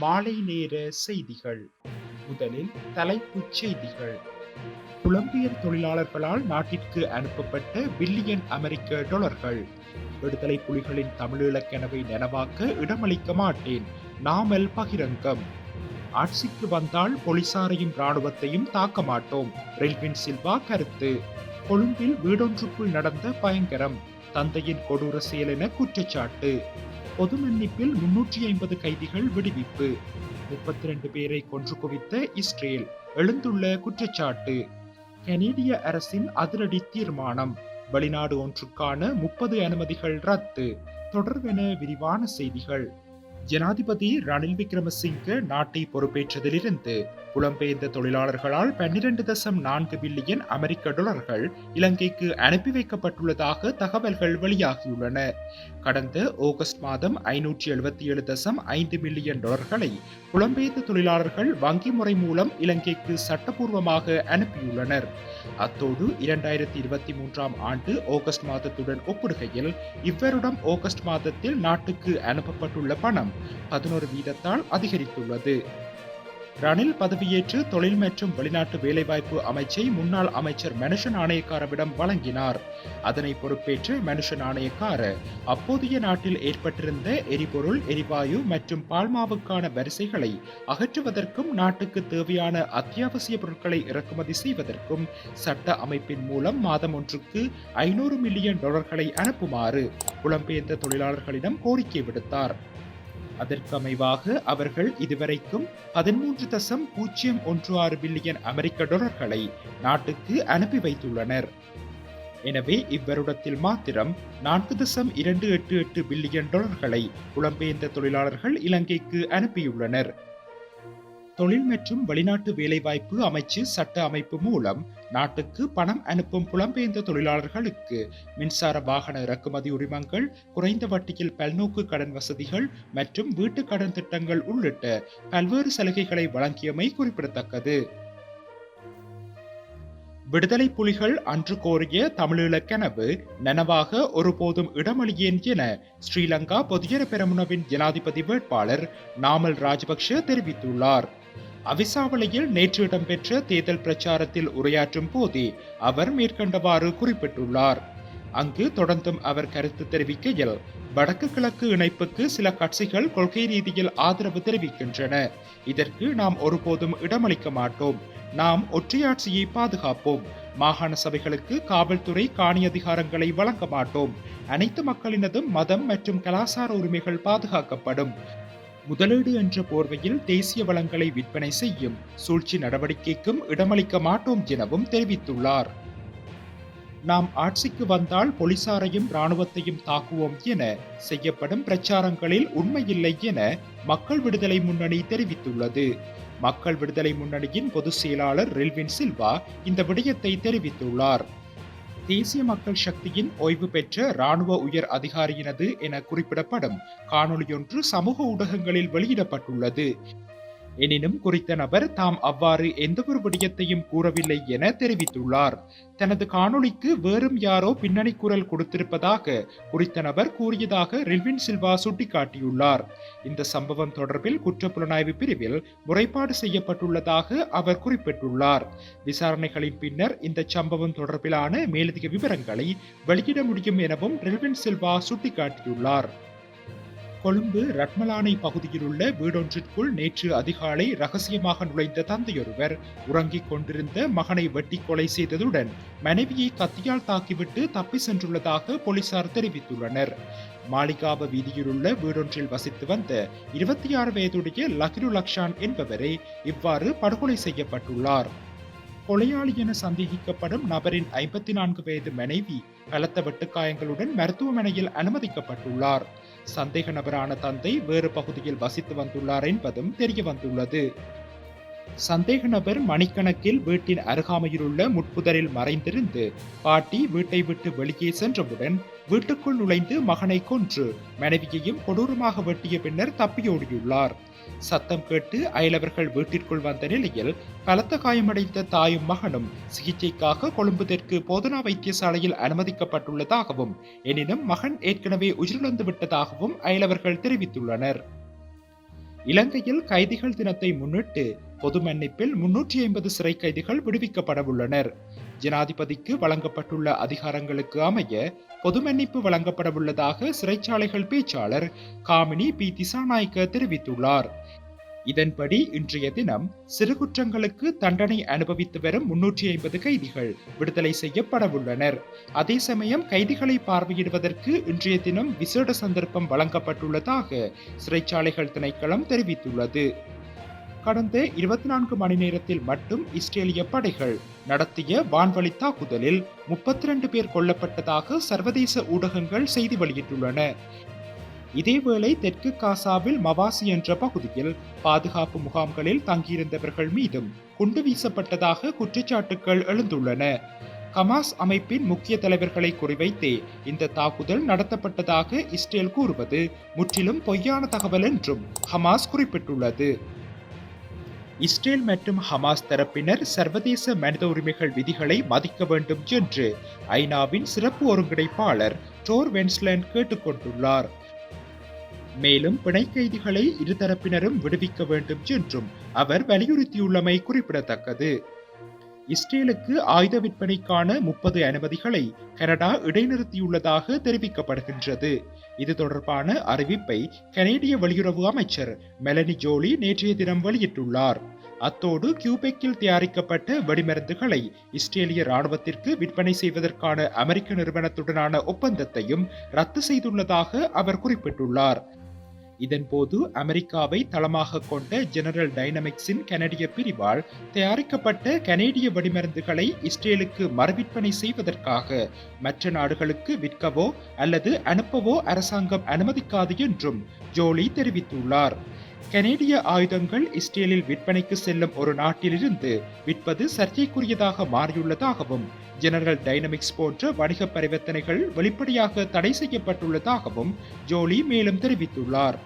மாலை நேர செய்திகள். முதலில் தலைப்புச் செய்திகள். புலம்பெயர் தொழிலாளர்களால் நாட்டிற்கு அனுப்பப்பட்ட பில்லியன் அமெரிக்க டாலர்கள். விடுதலை புலிகளின் தமிழீழ கனவை நனவாக்க இடமளிக்க மாட்டேன். நாமல் பகிரங்கம். ஆட்சிக்கு வந்தால் போலீசாரையும் ராணுவத்தையும் தாக்க மாட்டோம். ரெல்வின் சில்வா கருத்து. கொழும்பில் வீடொன்றுக்குள் நடந்த பயங்கரம். தந்தையின் கொடூர செயல் என குற்றச்சாட்டு. பொது மன்னிப்பில் முன்னூற்றி ஐம்பது கைதிகள் விடுவிப்பு. முப்பத்தி ரெண்டு பேரை கொன்று குவித்த இஸ்ரேல் எழுந்துள்ள குற்றச்சாட்டு. கனேடிய அரசின் அதிரடி தீர்மானம் வெளிநாடு ஒன்றுக்கான முப்பது அனுமதிகள் ரத்து. தொடர்பென விரிவான செய்திகள். ஜனாதிபதி ரணில் விக்ரமசிங்க நாட்டை பொறுப்பேற்றதிலிருந்து புலம்பெயர்ந்த தொழிலாளர்களால் பன்னிரண்டு தசம் நான்கு பில்லியன் அமெரிக்க டாலர்கள் இலங்கைக்கு அனுப்பி வைக்கப்பட்டுள்ளதாக தகவல்கள் வெளியாகியுள்ளன. கடந்த ஆகஸ்ட் மாதம் ஐநூற்றி எழுபத்தி ஏழு தசம் ஐந்து மில்லியன் டாலர்களை புலம்பெயர்ந்த தொழிலாளர்கள் வங்கி முறை மூலம் இலங்கைக்கு சட்டப்பூர்வமாக அனுப்பியுள்ளனர். அத்தோடு இரண்டாயிரத்தி இருபத்தி மூன்றாம் ஆண்டு ஆகஸ்ட் மாதத்துடன் ஒப்பிடுகையில் இவ்வருடம் ஆகஸ்ட் மாதத்தில் நாட்டுக்கு அனுப்பப்பட்டுள்ள பணம் பதினோரு வீதத்தால் அதிகரித்துள்ளது. ரணில் பதவியேற்று தொழில் மற்றும் வெளிநாட்டு வேலைவாய்ப்பு அமைச்சை முன்னாள் அமைச்சர் மனுஷ நாணயக்காரவிடம் வழங்கினார். அதனை பொறுப்பேற்று மனுஷ நாணயக்கார அப்போதைய நாட்டில் ஏற்பட்டிருந்த எரிபொருள் எரிவாயு மற்றும் பால்மாவுக்கான வரிசைகளை அகற்றுவதற்கும் நாட்டுக்கு தேவையான அத்தியாவசிய பொருட்களை இறக்குமதி செய்வதற்கும் சட்ட அமைப்பின் மூலம் மாதம் ஒன்றுக்கு ஐநூறு மில்லியன் டாலர்களை அனுப்புமாறு புலம்பெயர்ந்த தொழிலாளர்களிடம் கோரிக்கை விடுத்தார். அதற்கமைவாக அவர்கள் இதுவரைக்கும் பதிமூன்று தசம் பூஜ்ஜியம் ஒன்று ஆறு பில்லியன் அமெரிக்க டாலர்களை நாட்டுக்கு அனுப்பி வைத்துள்ளனர். எனவே இவ்வருடத்தில் மாத்திரம் நான்கு தசம் இரண்டு எட்டு எட்டு பில்லியன் டாலர்களை புலம்பெயர்ந்த தொழிலாளர்கள் இலங்கைக்கு அனுப்பியுள்ளனர். தொழில் மற்றும் வெளிநாட்டு வேலைவாய்ப்பு அமைச்சு சட்ட அமைப்பு மூலம் நாட்டுக்கு பணம் அனுப்பும் புலம்பெயர்ந்த தொழிலாளர்களுக்கு மின்சார வாகன இறக்குமதி உரிமங்கள் குறைந்த வட்டியில் பல்நோக்கு கடன் வசதிகள் மற்றும் வீட்டு கடன் திட்டங்கள் உள்ளிட்ட பல்வேறு சலுகைகளை வழங்கியமை குறிப்பிடத்தக்கது. விடுதலை புலிகள் அன்று கோரிய தமிழீழ கனவு நனவாக ஒருபோதும் இடமளியேன் என ஸ்ரீலங்கா பொதுஜன பெரமுனவின் ஜனாதிபதி வேட்பாளர் நாமல் ராஜபக்ஷ தெரிவித்துள்ளார். அவிசாவளையில் நேற்று இடம்பெற்ற தேர்தல் பிரச்சாரத்தில் உரையாற்றும் போதே அவர் மேற்கண்டவாறு குறிப்பிட்டுள்ளார். அங்கு தொடர்ந்தும் அவர் கருத்து தெரிவிக்கையில் வடக்கு கிழக்கு இணைப்புக்கு சில கட்சிகள் கொள்கை ரீதியில் ஆதரவு தெரிவிக்கின்றன. இதற்கு நாம் ஒருபோதும் இடமளிக்க மாட்டோம். நாம் ஒற்றையாட்சியை பாதுகாப்போம். மாகாண சபைகளுக்கு காவல்துறை காணி அதிகாரங்களை வழங்க மாட்டோம். அனைத்து மக்களினதும் மதம் மற்றும் கலாசார உரிமைகள் பாதுகாக்கப்படும். முதலீடு என்ற போர்வையில் தேசிய வளங்களை விற்பனை செய்யும் சூழ்ச்சி நடவடிக்கைக்கும் இடமளிக்க மாட்டோம் எனவும் தெரிவித்துள்ளார். நாம் ஆட்சிக்கு வந்தால் போலீசாரையும் ராணுவத்தையும் தாக்குவோம் என செய்யப்படும் பிரச்சாரங்களில் உண்மையில்லை என மக்கள் விடுதலை முன்னணி தெரிவித்துள்ளது. மக்கள் விடுதலை முன்னணியின் பொதுச் செயலாளர் ரெல்வின் சில்வா இந்த விடயத்தை தெரிவித்துள்ளார். தேசிய மக்கள் சக்தியின் ஓய்வு பெற்ற ராணுவ உயர் அதிகாரியினது என குறிப்பிடப்படும். காணொளியொன்று சமூக ஊடகங்களில் வெளியிடப்பட்டுள்ளது. எனினும் குறித்த நபர் தாம் அவ்வாறு எந்தவொரு விடயத்தையும் கூறவில்லை என தெரிவித்துள்ளார். தனது காணொளிக்கு வேறும் யாரோ பின்னணி குரல் கொடுத்திருப்பதாக குறித்த நபர் கூறியதாக ரில்வின் சில்வா சுட்டிக்காட்டியுள்ளார். இந்த சம்பவம் தொடர்பில் குற்றப்புலனாய்வு பிரிவில் முறைப்பாடு செய்யப்பட்டுள்ளதாக அவர் குறிப்பிட்டுள்ளார். விசாரணைகளின் பின்னர் இந்த சம்பவம் தொடர்பிலான மேலதிக விவரங்களை வெளியிட முடியும் எனவும் ரில்வின் சில்வா சுட்டிக்காட்டியுள்ளார். கொழும்பு ரத்மலானை பகுதியில் உள்ள வீடொன்றிற்குள் நேற்று அதிகாலை ரகசியமாக நுழைந்த தந்தையொருவர் உறங்கிக் கொண்டிருந்த மகனை வெட்டி கொலை செய்ததுடன் மனைவியை கத்தியால் தாக்கிவிட்டு தப்பி சென்றுள்ளதாக போலீசார் தெரிவித்துள்ளனர். மாளிகாவ வீதியில் உள்ள வீடொன்றில் வசித்து வந்த இருபத்தி ஆறு வயதுடைய லக்ரு லக்ஷான் என்பவரே இவ்வாறு படுகொலை செய்யப்பட்டுள்ளார். கொலையாளி என சந்தேகிக்கப்படும் நபரின் ஐம்பத்தி நான்கு வயது மனைவி பலத்த வெட்டுக்காயங்களுடன் மருத்துவமனையில் அனுமதிக்கப்பட்டுள்ளார். சந்தேக நபரான தந்தை வேறு பகுதியில் வசித்து வந்துள்ளார் என்பதும் தெரிய வந்துள்ளது. சந்தேக நபர் மணிக்கணக்கில் வீட்டின் அருகாமையில் உள்ள முட்புதரில் மறைந்திருந்து பாட்டி வீட்டை விட்டு வெளியே சென்றவுடன் வீட்டுக்குள் நுழைந்து மகனை கொன்று மனைவியையும் கொடூரமாக வெட்டிய பின்னர் தப்பியோடியுள்ளார். சத்தம் கேட்டு அயலவர்கள் வீட்டிற்குள் வந்த நிலையில் பலத்த காயமடைந்த தாயும் மகனும் சிகிச்சைக்காக கொழும்பு தெற்கு போதனா வைத்தியசாலையில் அனுமதிக்கப்பட்டுள்ளதாகவும் எனினும் மகன் ஏற்கனவே உயிரிழந்து விட்டதாகவும் அயலவர்கள் தெரிவித்துள்ளனர். இலங்கையில் கைதிகள் தினத்தை முன்னிட்டு பொது மன்னிப்பில் முன்னூற்றி ஐம்பது சிறை கைதிகள் விடுவிக்கப்படவுள்ளனர். ஜனாதிபதிக்கு வழங்கப்பட்டுள்ள அதிகாரங்களுக்கு அமைய பொது மன்னிப்பு வழங்கப்படவுள்ளதாக சிறைச்சாலைகள் பேச்சாளர் காமினி பி. திசாநாயக்க தெரிவித்துள்ளார். இதன்படி இன்றைய தினம் சிறு குற்றங்களுக்கு தண்டனை அனுபவித்து வரும் முன்னூற்றி ஐம்பது கைதிகள் விடுதலை செய்யப்படவுள்ளனர். அதே சமயம் கைதிகளை பார்வையிடுவதற்கு இன்றைய தினம் விசேட சந்தர்ப்பம் வழங்கப்பட்டுள்ளதாக சிறைச்சாலைகள் திணைக்களம் தெரிவித்துள்ளது. கடந்த இருபத்தி நான்கு மணி நேரத்தில் மட்டும் இஸ்ரேலிய படைகள் நடத்திய வான்வழி தாக்குதலில் முப்பத்தி ரெண்டு பேர் கொல்லப்பட்டதாக சர்வதேச ஊடகங்கள் செய்தி வெளியிட்டுள்ளன. இதேவேளை தெற்கு காசாவில் மவாசி என்ற பகுதியில் பாதுகாப்பு முகாம்களில் தங்கியிருந்தவர்கள் மீதும் குண்டு வீசப்பட்டதாக குற்றச்சாட்டுகள் எழுந்துள்ளன. ஹமாஸ் அமைப்பின் முக்கிய தலைவர்களை குறிவைத்தே இந்த தாக்குதல் நடத்தப்பட்டதாக இஸ்ரேல் கூறுவது முற்றிலும் பொய்யான தகவல் என்றும் ஹமாஸ் குறிப்பிட்டுள்ளது. இஸ்ரேல் மற்றும் ஹமாஸ் தரப்பினர் சர்வதேச மனித உரிமைகள் விதிகளை மதிக்க வேண்டும் என்று ஐநாவின் சிறப்பு ஒருங்கிணைப்பாளர் டோர் வென்ஸ்லேண்ட் கேட்டுக்கொண்டுள்ளார். மேலும் பிணை கைதிகளை இருதரப்பினரும் விடுவிக்க வேண்டும் என்றும் அவர் வலியுறுத்தியுள்ளமை குறிப்பிடத்தக்கது. இஸ்ரேலுக்கு ஆயுத விற்பனைக்கான முப்பது அனுமதிகளை கனடா இடைநிறுத்தியுள்ளதாக தெரிவிக்கப்படுகின்றது. இது தொடர்பான அறிவிப்பை கனேடிய வெளியுறவு அமைச்சர் மெலனி ஜோலி நேற்றைய தினம் வெளியிட்டுள்ளார். அத்தோடு கியூபெக்கில் தயாரிக்கப்பட்ட வெடிமருந்துகளை இஸ்ரேலிய ராணுவத்திற்கு விற்பனை செய்வதற்கான அமெரிக்க நிறுவனத்துடனான ஒப்பந்தத்தையும் ரத்து செய்துள்ளதாக அவர் குறிப்பிட்டுள்ளார். இதன்போது அமெரிக்காவை தளமாக கொண்ட ஜெனரல் டைனமிக்ஸின் கனடிய பிரிவால் தயாரிக்கப்பட்ட கனேடிய வெடிமருந்துகளை இஸ்ரேலுக்கு மறுவிற்பனை செய்வதற்காக மற்ற நாடுகளுக்கு விற்கவோ அல்லது அனுப்பவோ அரசாங்கம் அனுமதிக்காது என்றும் ஜோலி தெரிவித்துள்ளார். கனேடிய ஆயுதங்கள் இஸ்ரேலில் விற்பனைக்கு செல்லும் ஒரு நாட்டிலிருந்து விற்பது சர்ச்சைக்குரியதாக மாறியுள்ளதாகவும் ஜெனரல் டைனமிக்ஸ் போன்ற வணிக பரிவர்த்தனைகள் வெளிப்படையாக தடை செய்யப்பட்டுள்ளதாகவும் ஜோலி மேலும் தெரிவித்துள்ளார்.